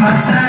hasta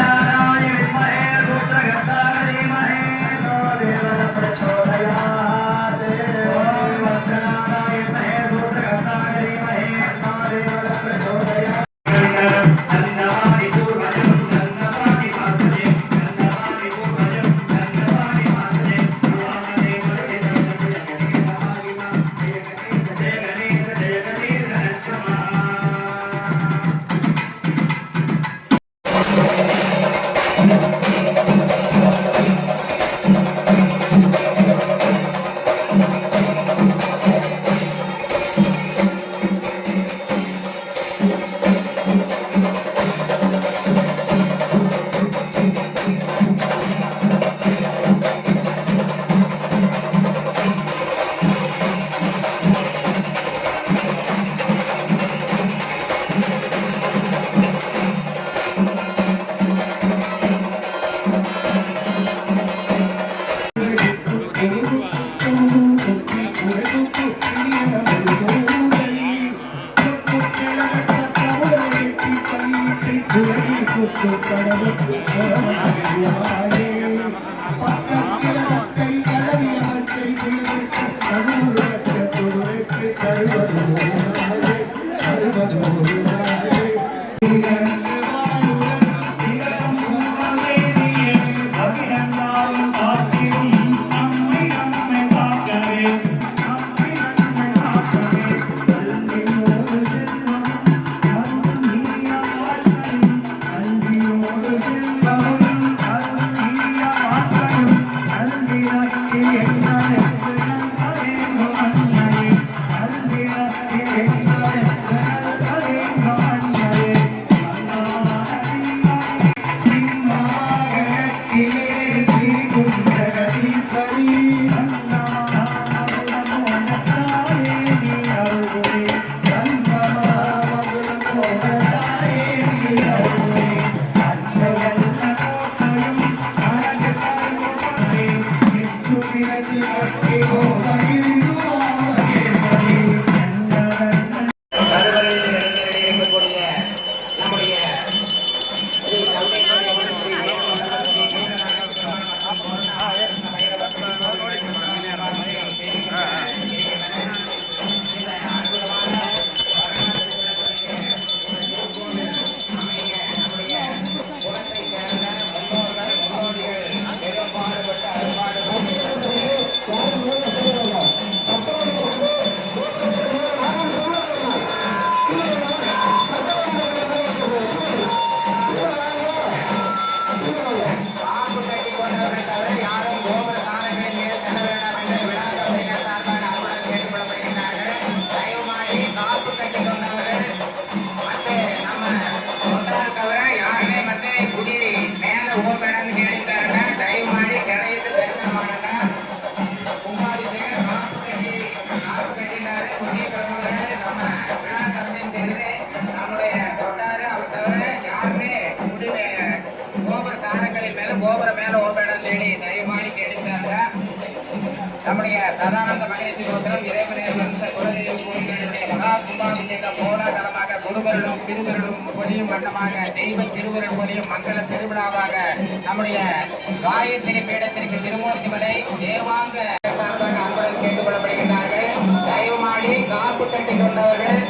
கடவுள் 给我来一瓶。மரங்களின் மேல கோபுர மேல ஓபேடம் தேடி தயவுமாடி கேட்டுத்தாங்க நம்முடைய சதானந்த மகிழ்ச்சி கோத்திரம் இறைவனேவன் குலதெய்வ கோயில்களுடைய மகா கும்பாபிஷேக கோலாகலமாக குருபெருளும் திருவருளும் பொலியும் வண்ணமாக தெய்வ திருவருள் பொலியும் மங்கள திருவிழாவாக நம்முடைய காயத்திரி பீடத்திற்கு திருமூர்த்தி மலை தேவாங்க சார்பாக அன்புடன் கேட்டுக்கொள்ளப்படுகின்றார்கள். தயவுமாடி காப்பு கட்டி கொண்டவர்கள்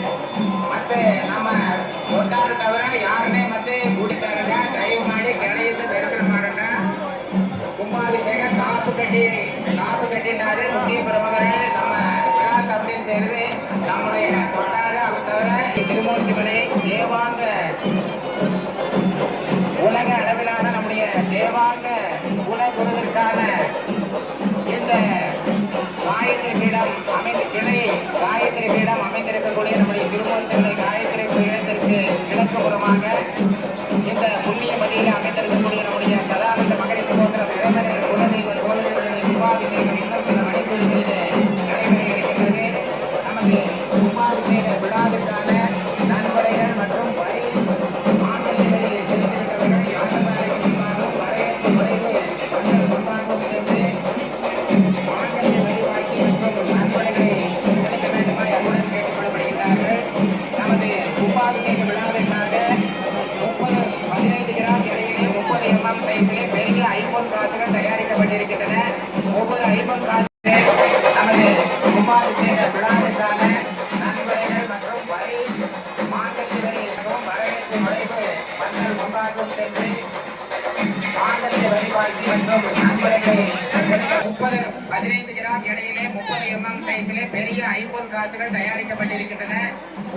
கிராம் எடையிலே முப்பது எம்எம் சைஸிலே பெரிய ஐம்பொன் காசுகள் தயாரிக்கப்பட்டிருக்கின்றன.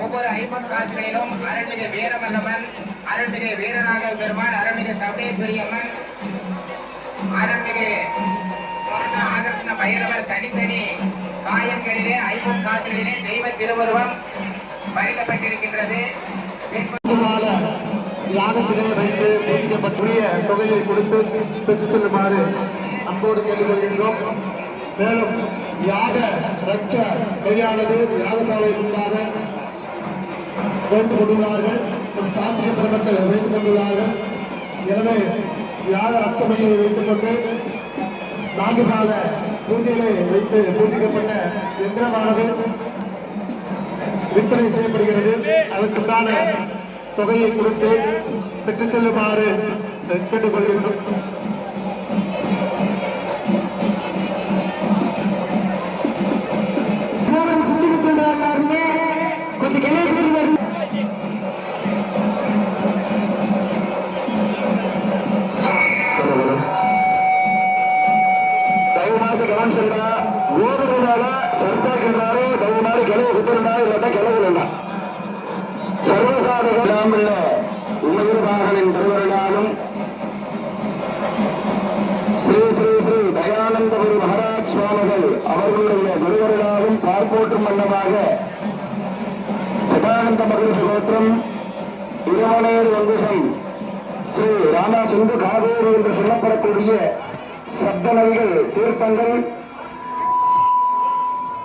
ஒவ்வொரு ஐம்பொன் காசுகளிலும் அருள்மிகு வீரமல்லமன் அருள்மிகு வீரராக பெருமாள் அருள்மிகு சவுடேஸ்வரி அம்மன் அருள்மிகு ஆகர்ஷண பைரவர் தனித்தனி காயங்களிலே ஐம்பொன் காசுகளிலே தெய்வ திருவுருவம் பதிக்கப்பட்டிருக்கின்றது யாகத்திலே வைத்து பூஜிக்கப்பட்டுரிய தொகையை கொடுத்து பெற்றுச் செல்லுமாறு அன்போடு கேட்டுக்கொள்கின்றோம். மேலும் யாக ரச்ச கையானது யாகசாலை முன்பாக வைத்துக் கொண்டுள்ளார்கள் சாந்திய பிரமத்தை வைத்துக் கொண்டுள்ளார்கள். எனவே யாக ரட்சமையை வைத்துக் கொண்டு நான்கு கால பூஜையிலே வைத்து பூஜிக்கப்பட்ட எந்திரமானது விற்பனை செய்யப்படுகிறது. அதற்குண்டான தொகையை கொடுத்து பெற்றுச் செல்லுமாறு கேட்டுக்கொள்கின்றோம் இல்லாட்டா கிளம்பல இல்லை சர்வசாதாரணமில்ல உயிர்வாகனின் ஸ்ரீ ஸ்ரீ ஸ்ரீ என்று சொல்லப்படக்கூடிய சப்தனங்கள் தீர்த்தங்கள்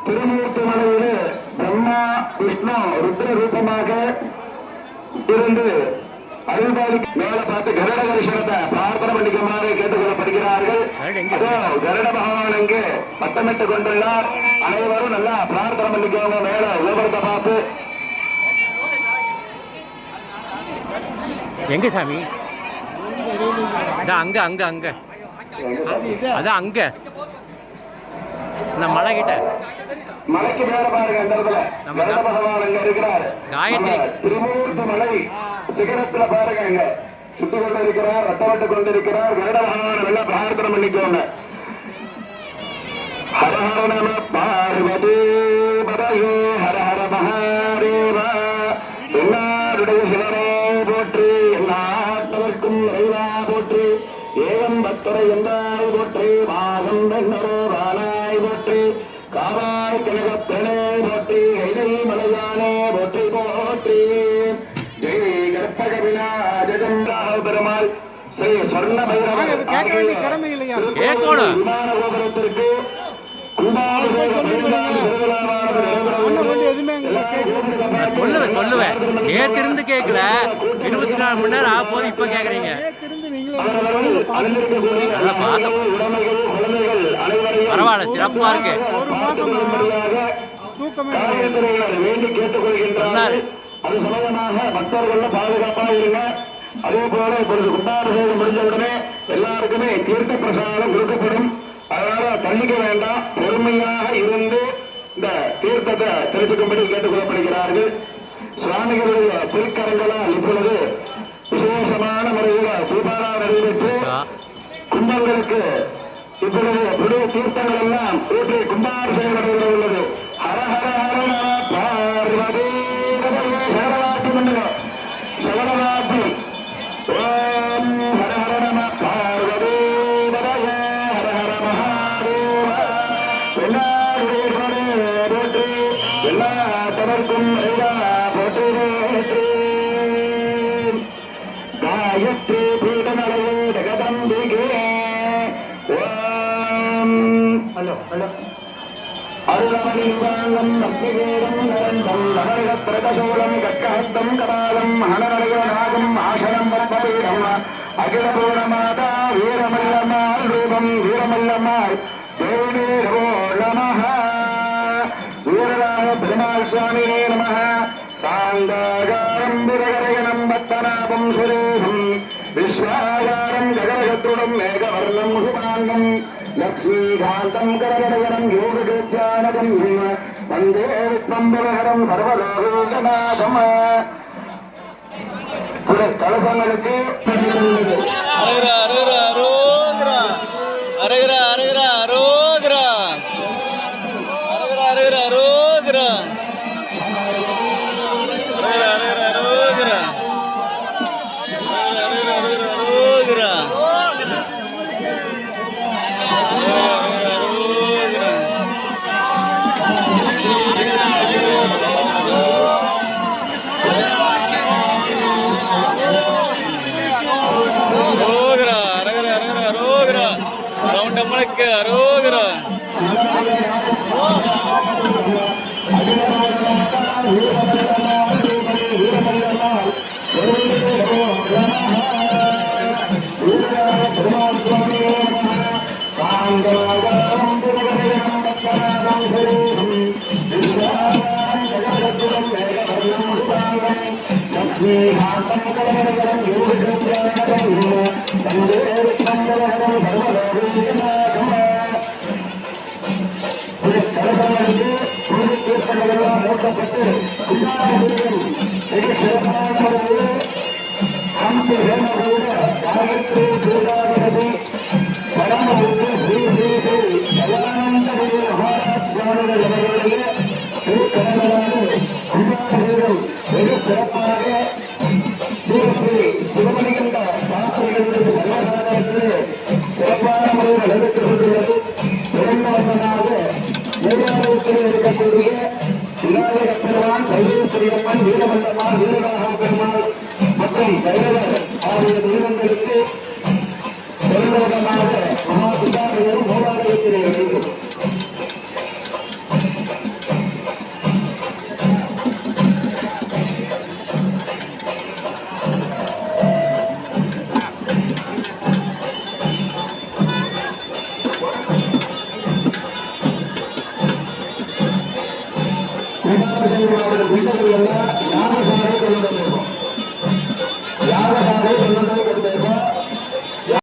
திருமூர்த்தி மலையிலே பிரம்மா விஷ்ணு ருத்ர ரூபமாக இருந்து அருள்பாலி மேல பார்த்து கருட தரிசனத்தை பிரார்த்தனை பண்ணிக்குமாறு கேட்டுக்கொள்ளப்படுகிறார்கள். அதோ கருட பகவான் அங்கே பட்டமிட்டு கொண்டுள்ளார். அனைவரும் நல்லா பிரார்த்தனை பண்ணிக்கோங்க. மேல விவரத்தை பார்த்து. எங்க சாமி? அதான் அங்க அங்க அங்க. அதான் அங்க. நான் மலை கிட்ட. மலைக்கு மேல பாருங்க அந்த இடத்துல. கருட பகவான் அங்க இருக்கிறார். திருமூர்த்தி மலை சிகரத்துல பாருங்க அங்க சுட்டு கொண்டு இருக்கிறார் ரத்தப்பட்டு கொண்டிருக்கிறார். கருட பகவான் நல்லா பிரார்த்தனை பண்ணிக்கோங்க. ஹர ஹர நம ஸ்ரீ சொர்ண பைரவர் ஆகிய கேட்கணும். விமான கோபுரத்திற்கு கும்பாபிஷேக பெருநாள் திருவிழாவானது நடைபெறவுள்ளது. நான் சொல்லுவேன் சொல்லுவேன். நேத்திருந்து கேட்கல. இருபத்தி நாலு மணி நேரம் ஆக போது இப்ப கேக்குறீங்க பரவாயில்ல சிறப்பா இருக்கு. வேண்டி கேட்டுக்கொள்கின்றார்கள் சொன்னாரு. அது சமயமாக பக்தர்கள் பாதுகாப்பாக இருங்க. அதே போல இப்பொழுது குண்டாபிஷேகம் முடிஞ்ச உடனே எல்லாருக்குமே தீர்த்த பிரசாதம் கொடுக்கப்படும். அதனால தள்ளிக்க வேண்டாம். பொறுமையாக இருந்து இந்த தீர்த்தத்தை தெரிச்சுக்கும்படி கேட்டுக்கொள்ளப்படுகிறார்கள். சுவாமிகளுடைய திருக்கரங்களால் இப்பொழுது விசேஷமான முறையில் தீபாரா நடைபெற்று கும்பங்களுக்கு இப்பொழுது புதிய தீர்த்தங்கள் எல்லாம் ஊற்றி கும்பாபிஷேகம் நடைபெற உள்ளது. ஹர ஹர ஹர போற்றி காயத்ரி பீடமலையே ஜெகதம்பிகே. ஓம். Hello hello. அருளமணிவாங்கம் அக்னிவேதம் நரந்தம் நவரகத்ரகசூலம் கட்கஹஸ்தம் கபாலம். மகனரயோநாகம் ஆசனம் பரமபீடம். அகிலபூர்ணமாதா வீரமல்லமால் ரூபம் வீரமல்லமால் சாந்தாகாரம் சுரேகம் விஸ்வாகாரம் ஜகரகத்துடன் மேகவர்ணம் சுபாங்கம். லக்ஷ்மீகாந்தம் கரகரகரம் யோககேத்யானகம் வந்தே வித்வம்பரகரம் சர்வலோகநாதம். கலசங்களுக்கு மூட்டப்பட்டு குண்டாரத்தில் சிறப்பான முறையில் அம்பு வேமகூட காயத்ரி துர்காதிபதி பரமபுத்து ஸ்ரீ ஸ்ரீ ஸ்ரீ தயானந்தபுரி மகாராஜ் சுவாமிகள் அவர்களுடைய சிறப்பாக